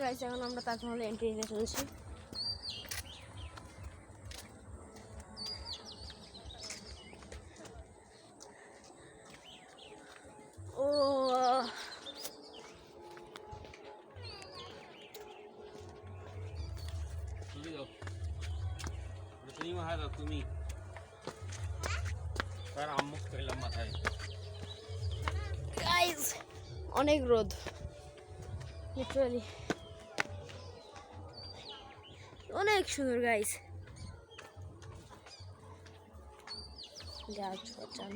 Guys এখন আমরা তাজমহলে entry নিতে চলেছি। ও তুমি মাথায় অনেক রোদ লিটারালি অনেক সুন্দর গাইস বাঁচান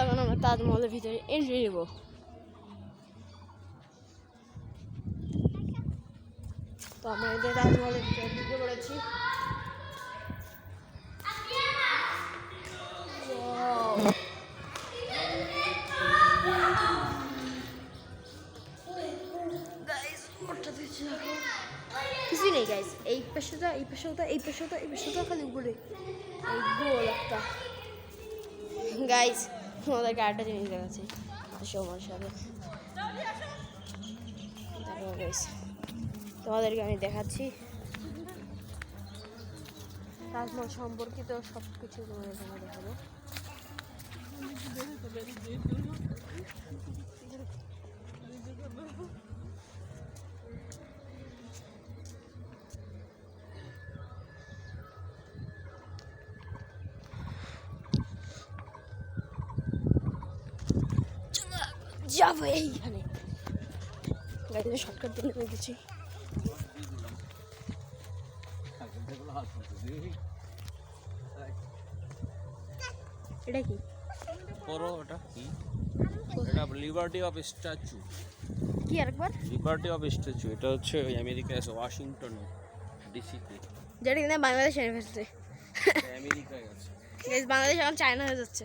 এখন আমরা তাজমহলের ভিতরে এন্ট্রি নেব। তো আমরা এদের তাজমহলের ভিতরে ঢুকে পড়েছি। নেই গাইস এই পাশেটা এই পাশেটা এই পাশেটা এই পাশেটা খালি উপরে। এই গোল একটা। গাইস তোমাদেরকে আরেকটা জিনিস দেখাচ্ছি। আমার সাথে। তোমাদেরকে আমি দেখাচ্ছি। তাজমহল সম্পর্কিত সব কিছু তোমাদেরকে আমি দেখাবো। যাব এইখানে। গাড়িতে শর্টকাট হয়ে গেছি এটা কি? করো ওটা কি? এটা লিবার্টি অফ স্ট্যাচু কি আরেকবার? লিবার্টি অফ স্ট্যাচু এটা হচ্ছে ওই আমেরিকায় আছে ওয়াশিংটন ডিসিতে যেটা কিনা বাংলাদেশ এনে ফেলছে আমেরিকায় আছে বাংলাদেশ এখন চায়না হয়ে যাচ্ছে।